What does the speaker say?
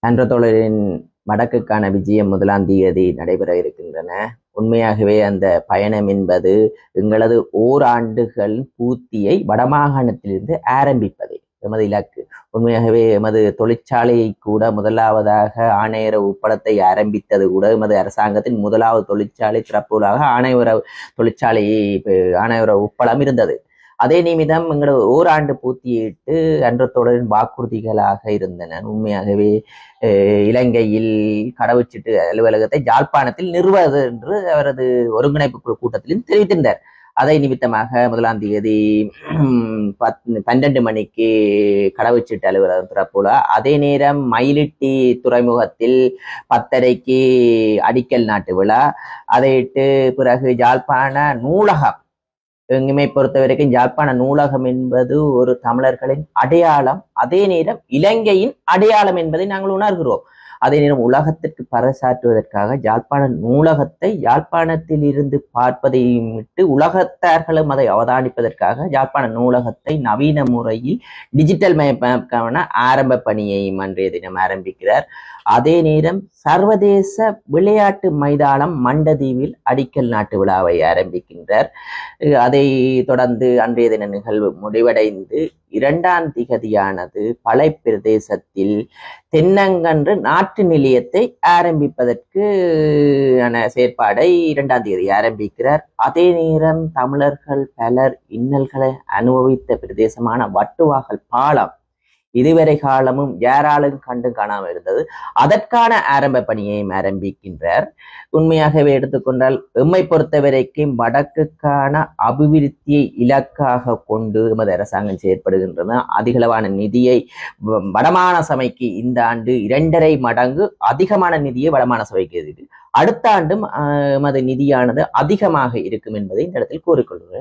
அன்ற தொடரின் வடக்குக்கான விஜயம் முதலாம் தேதி நடைபெற இருக்கின்றன. உண்மையாகவே அந்த பயணம் என்பது எங்களது ஓராண்டுகள் பூர்த்தியை வடமாகாணத்திலிருந்து ஆரம்பிப்பதே. எமது இலக்கு. உண்மையாகவே எமது தொழிற்சாலையை கூட முதலாவதாக ஆணையர உப்பளத்தை ஆரம்பித்தது கூட எமது அரசாங்கத்தின் முதலாவது தொழிற்சாலை திறப்புகளாக ஆணையர தொழிற்சாலை ஆணையர உப்பளம் இருந்தது. அதே நிமிடம் எங்களோட ஓராண்டு பூர்த்தியிட்டு அன்றத்தோடரின் வாக்குறுதிகளாக இருந்தன. உண்மையாகவே இலங்கையில் கடவுச்சீட்டு அலுவலகத்தை ஜாழ்ப்பாணத்தில் நிறுவது என்று அவரது ஒருங்கிணைப்பு குழு கூட்டத்திலும் தெரிவித்திருந்தார். அதை நிமித்தமாக முதலாம் தேதி பத் பன்னெண்டு மணிக்கு கடவுச்சீட்டு அலுவலகம் திறப்புல அதே நேரம் மயிலிட்டி துறைமுகத்தில் பத்தரைக்கு அடிக்கல் நாட்டு விழா. அதையிட்டு பிறகு ஜாழ்ப்பாண நூலகம் எங்குமே பொறுத்த வரைக்கும் யாழ்ப்பாண நூலகம் என்பது ஒரு தமிழர்களின் அடையாளம். அதே நேரம் இலங்கையின் அடையாளம் என்பதை நாங்கள் உணர்கிறோம். அதே நேரம் உலகத்திற்கு பறைசாற்றுவதற்காக யாழ்ப்பாண நூலகத்தை யாழ்ப்பாணத்தில் இருந்து பார்ப்பதையும் விட்டு உலகத்தார்களும் அதை அவதானிப்பதற்காக யாழ்ப்பாண நூலகத்தை நவீன முறையில் டிஜிட்டல் மயப்பான ஆரம்ப பணியையும் அன்றைய தினம் ஆரம்பிக்கிறார். அதே நேரம் சர்வதேச விளையாட்டு மைதானம் மண்டதீவில் அடிக்கல் நாட்டு விழாவை ஆரம்பிக்கின்றார். அதை தொடர்ந்து அன்றைய தின நிகழ்வு முடிவடைந்து இரண்டாம் திகதியானது பலை பிரதேசத்தில் தென்னங்கன்று நாட்டு நிலையத்தை ஆரம்பிப்பதற்கு செயற்பாடை இரண்டாம் தேதி ஆரம்பிக்கிறார். அதே நேரம் தமிழர்கள் பலர் இன்னல்களை அனுபவித்த பிரதேசமான வட்டுவாகல் பாலம் இதுவரை காலமும் யாராலும் கண்டு காணாமல் இருந்தது. அதற்கான ஆரம்ப பணியையும் ஆரம்பிக்கின்றார். உண்மையாகவே எடுத்துக்கொண்டால் எம்மை பொறுத்தவரைக்கும் வடக்குக்கான அபிவிருத்தியை இலக்காக கொண்டு எமது அரசாங்கம் செயற்படுகின்றன. அதிகளவான நிதியை வடமான சபைக்கு இந்த ஆண்டு இரண்டரை மடங்கு அதிகமான நிதியை வடமான சபைக்கு எதிர்க்கு அடுத்த ஆண்டும் எமது நிதியானது அதிகமாக இருக்கும் என்பதை இந்த இடத்தில் கூறிக்கொள்கிறேன்.